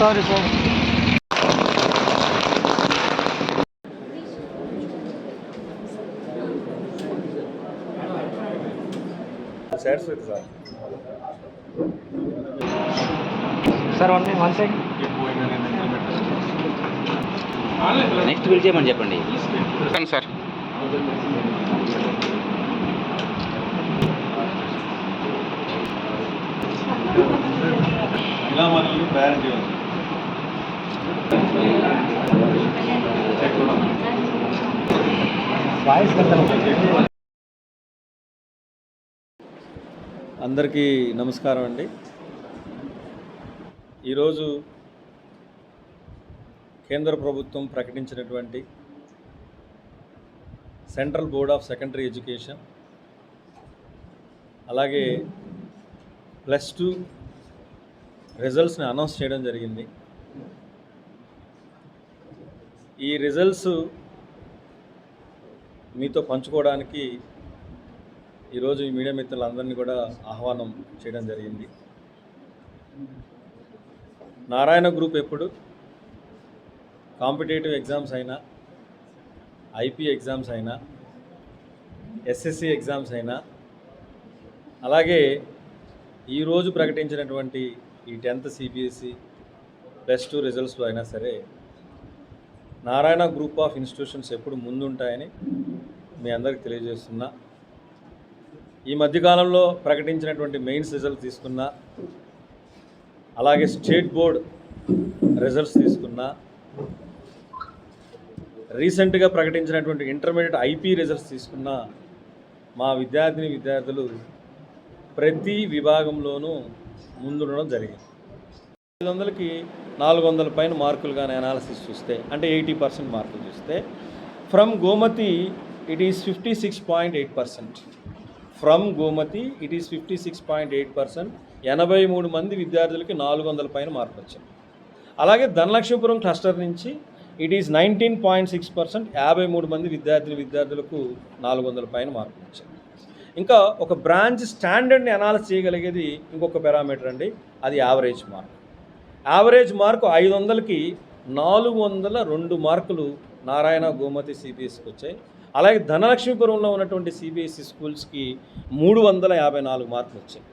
Sorry sir satisfied sir sir one one second next bill చేయమని చెప్పండి sir ఇలా మనల్ని తయారు చేయాలి అందరికీ నమస్కారం అండి. ఈరోజు కేంద్ర ప్రభుత్వం ప్రకటించినటువంటి Central Board of Secondary Education అలాగే ప్లస్ టూ రిజల్ట్స్ని అనౌన్స్ చేయడం జరిగింది. ఈ రిజల్ట్స్ మీతో పంచుకోవడానికి ఈరోజు ఈ మీడియా మిత్రులందరినీ కూడా ఆహ్వానం చేయడం జరిగింది. నారాయణ గ్రూప్ ఎప్పుడు? కాంపిటేటివ్ ఎగ్జామ్స్ అయినా ఐపీ ఎగ్జామ్స్ అయినా ఎస్ఎస్సి ఎగ్జామ్స్ అయినా అలాగే ఈరోజు ప్రకటించినటువంటి ఈ టెన్త్ సిబిఎస్సి ప్లస్ టూ రిజల్ట్స్లో అయినా సరే నారాయణ గ్రూప్ ఆఫ్ ఇన్స్టిట్యూషన్స్ ఎప్పుడు ముందుంటాయని మీ అందరికి తెలియజేస్తున్నా. ఈ మధ్యకాలంలో ప్రకటించినటువంటి మెయిన్స్ రిజల్ట్ తీసుకున్నా అలాగే స్టేట్ బోర్డ్ రిజల్ట్స్ తీసుకున్నా రీసెంట్గా ప్రకటించినటువంటి ఇంటర్మీడియట్ ఐపీ రిజల్ట్స్ తీసుకున్నా మా విద్యార్థిని విద్యార్థులు ప్రతి విభాగంలోనూ ముందుండడం జరిగింది. ఐదు వందలకి నాలుగు వందల పైన మార్కులు కానీ అనాలిసిస్ చూస్తే అంటే ఎయిటీ పర్సెంట్ మార్కులు చూస్తే from Gomati it is fifty six point eight percent from Gomati it is fifty six point eight percent ఎనభై మూడు మంది విద్యార్థులకి నాలుగు వందల పైన మార్కులు వచ్చాయి. అలాగే ధనలక్ష్మీపురం క్లస్టర్ నుంచి it is nineteen point six percent యాభై మూడు మంది విద్యార్థిని విద్యార్థులకు నాలుగు వందల పైన మార్కులు వచ్చాయి. ఇంకా ఒక బ్రాంచ్ స్టాండర్డ్ని అనాలిసిస్ చేయగలిగేది ఇంకొక పారామీటర్ అండి అది యావరేజ్ మార్క్ యావరేజ్ మార్కు ఐదు వందలకి నాలుగు వందల రెండు మార్కులు నారాయణ గోమతి సిబిఎస్సికి వచ్చాయి. అలాగే ధనలక్ష్మీపురంలో ఉన్నటువంటి సిబిఎస్ఈ స్కూల్స్కి మూడు వందల యాభై నాలుగు మార్కులు వచ్చాయి.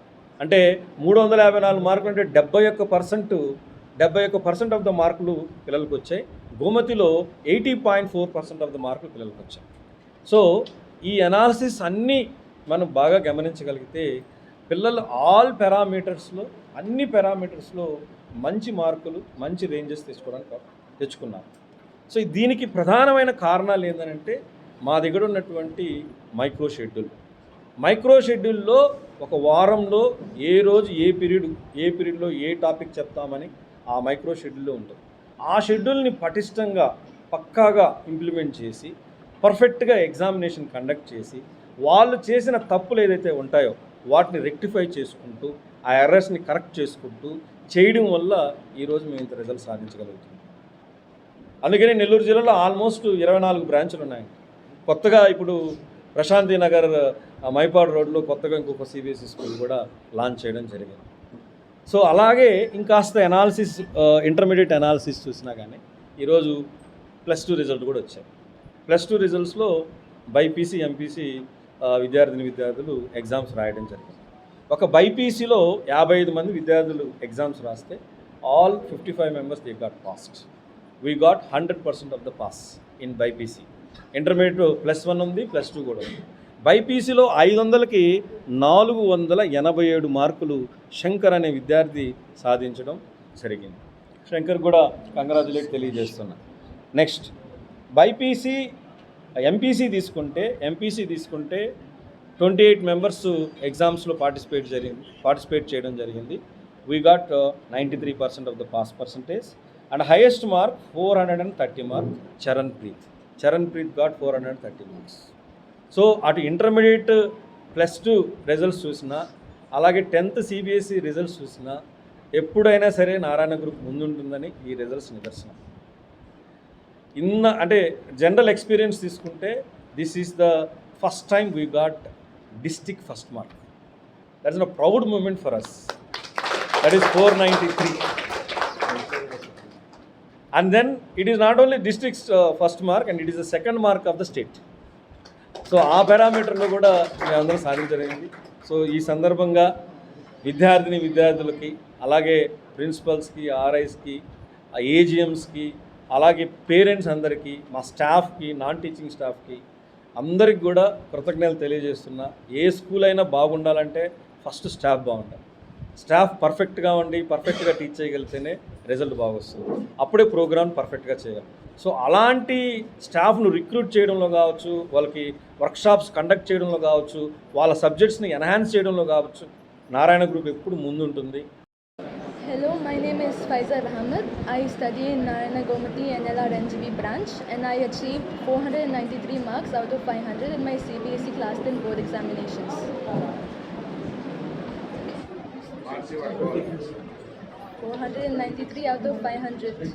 అంటే మూడు వందల యాభై నాలుగు మార్కులు అంటే డెబ్బై ఒక్క పర్సెంట్ డెబ్బై ఒక్క పర్సెంట్ ఆఫ్ ద మార్కులు పిల్లలకు వచ్చాయి. గోమతిలో eighty point four percent of the మార్కులు పిల్లలకు వచ్చాయి. సో ఈ అనాలిసిస్ అన్నీ మనం బాగా గమనించగలిగితే పిల్లలు ఆల్ పారామీటర్స్లో అన్ని పారామీటర్స్లో మంచి మార్కులు మంచి రేంజెస్ తెచ్చుకోవడానికి తెచ్చుకున్నారు. సో దీనికి ప్రధానమైన కారణాలు ఏంటంటే మా దగ్గర ఉన్నటువంటి మైక్రో షెడ్యూల్. మైక్రో షెడ్యూల్లో ఒక వారంలో ఏ రోజు ఏ పీరియడ్ ఏ పీరియడ్లో ఏ టాపిక్ చెప్తామని ఆ మైక్రో షెడ్యూల్లో ఉంటుంది. ఆ షెడ్యూల్ని పటిష్టంగా పక్కాగా ఇంప్లిమెంట్ చేసి పర్ఫెక్ట్గా ఎగ్జామినేషన్ కండక్ట్ చేసి వాళ్ళు చేసిన తప్పులు ఏదైతే ఉంటాయో వాటిని రెక్టిఫై చేసుకుంటూ ఆ ఎర్రర్స్ని కరెక్ట్ చేసుకుంటూ చేయడం వల్ల ఈరోజు మేము ఇంత రిజల్ట్ సాధించగలుగుతున్నాం. అందుకని నెల్లూరు జిల్లాలో ఆల్మోస్ట్ ఇరవై నాలుగు బ్రాంచులు ఉన్నాయి కొత్తగా ఇప్పుడు ప్రశాంతి నగర్ మైపాడు రోడ్లో కొత్తగా ఇంకొక సిబిఎస్ఈ స్కూల్ కూడా లాంచ్ చేయడం జరిగింది. సో అలాగే ఇంకాస్త ఎనాలిసిస్ ఇంటర్మీడియట్ ఎనాలిసిస్ చూసినా కానీ ఈరోజు ప్లస్ టూ రిజల్ట్ కూడా వచ్చాయి. ప్లస్ టూ రిజల్ట్స్లో బైపీసీ ఎంపీసీ విద్యార్థిని విద్యార్థులు ఎగ్జామ్స్ రాయడం జరిగింది. ఒక బైపీసీలో యాభై ఐదు మంది విద్యార్థులు ఎగ్జామ్స్ రాస్తే all fifty five members they got passed. We got hundred percent of the pass in BiPC. Intermediate plus one ఉంది ప్లస్ టూ కూడా ఉంది. బైపీసీలో ఐదు వందలకి నాలుగు వందల ఎనభై ఏడు మార్కులు శంకర్ అనే విద్యార్థి సాధించడం జరిగింది. శంకర్ కూడా కంగ్రాచులేట్ తెలియజేస్తున్నా. నెక్స్ట్ బైపీసీ ఎంపీసీ తీసుకుంటే ఎంపీసీ తీసుకుంటే ట్వంటీ ఎయిట్ మెంబర్స్ ఎగ్జామ్స్లో పార్టిసిపేట్ జరిగింది పార్టిసిపేట్ చేయడం జరిగింది. We got ninety three percent of the pass percentage and highest mark four hundred and thirty mark Charan Preet Charan Preet got four hundred and thirty marks so అటు intermediate plus two results చూసినా అలాగే tenth CBSE results చూసినా ఎప్పుడైనా సరే Narayana group ముందుంటుందని ఈ results నిదర్శనం. ఇన్న అంటే జనరల్ ఎక్స్పీరియన్స్ తీసుకుంటే this is the first time we got district first mark. That is a proud moment for us that is four ninety three and then it is not only district first mark and it is the second mark of the state so ఆ పారామీటర్లో కూడా మేమందరం సాధించడానికి so ఈ సందర్భంగా విద్యార్థిని విద్యార్థులకి అలాగే ప్రిన్సిపల్స్కి ఆర్ఐస్కి ఏజిఎమ్స్కి అలాగే పేరెంట్స్ అందరికీ మా స్టాఫ్కి నాన్ టీచింగ్ స్టాఫ్కి అందరికి కూడా కృతజ్ఞతలు తెలియజేస్తున్నా. ఏ స్కూల్ అయినా బాగుండాలంటే ఫస్ట్ స్టాఫ్ బాగుండాలి. స్టాఫ్ పర్ఫెక్ట్గా ఉండి పర్ఫెక్ట్గా టీచ్ చేయగలిగితేనే రిజల్ట్ బాగా వస్తుంది అప్పుడే ప్రోగ్రామ్ పర్ఫెక్ట్గా చేయాలి. సో అలాంటి స్టాఫ్ను రిక్రూట్ చేయడంలో కావచ్చు వాళ్ళకి వర్క్షాప్స్ కండక్ట్ చేయడంలో కావచ్చు వాళ్ళ సబ్జెక్ట్స్ని ఎన్హాన్స్ చేయడంలో కావచ్చు నారాయణ గ్రూప్ ఎప్పుడు ముందుంటుంది. Hello, my name is Faizal Ahmed. I study in Narayana Gomati NLR NGB branch and I achieved 493 marks out of 500 in my CBSE class 10 board examinations. Four hundred and ninety-three out of five hundred.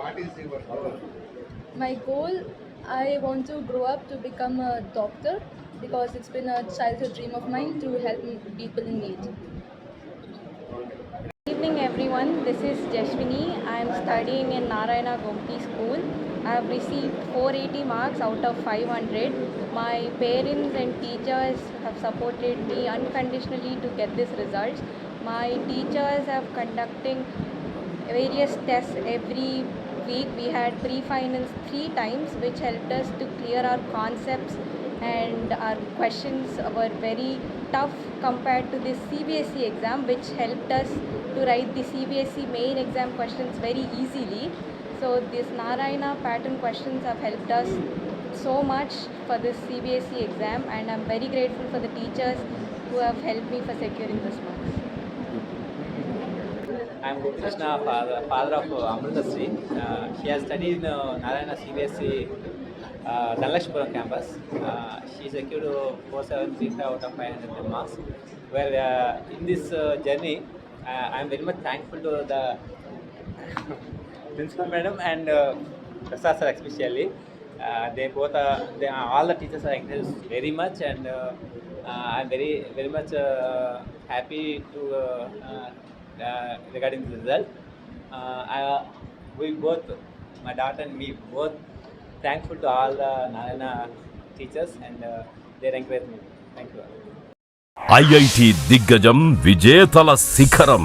What is your goal? My goal, I want to grow up to become a doctor because it's been a childhood dream of mine to help people in need. Good evening everyone, this is Jashwini. I am studying in Narayana Gomti School. I have received 480 marks out of 500. My parents and teachers have supported me unconditionally to get this result. My teachers have conducting various tests every week. We had pre-finals three times which helped us to clear our concepts and our questions were very tough compared to this CBSE exam which helped us to write the CBSE main exam questions very easily. So this Narayana pattern questions have helped us so much for this CBSE exam and I'm very grateful for the teachers who have helped me for securing this marks. I am Gopikrishna, father, father of Amritasri. Uh, he has studied in uh, Narayana CBSE uh, Dhanlakshmipuram campus. Uh, she secured uh, 4735 out of 500 marks. Where uh, in this uh, journey, uh, I am very much thankful to the principal madam and uh, Prasad sir especially. Uh, they both are, they are, all the teachers are encouraged very much and uh, uh, I'm very very much uh, happy to uh, uh, regarding the result. Uh, I, we both, my daughter and me, both thankful to all the Narayana teachers and uh, their encouragement. Thank you. IIT దిగ్గజం విజేతల శిఖరం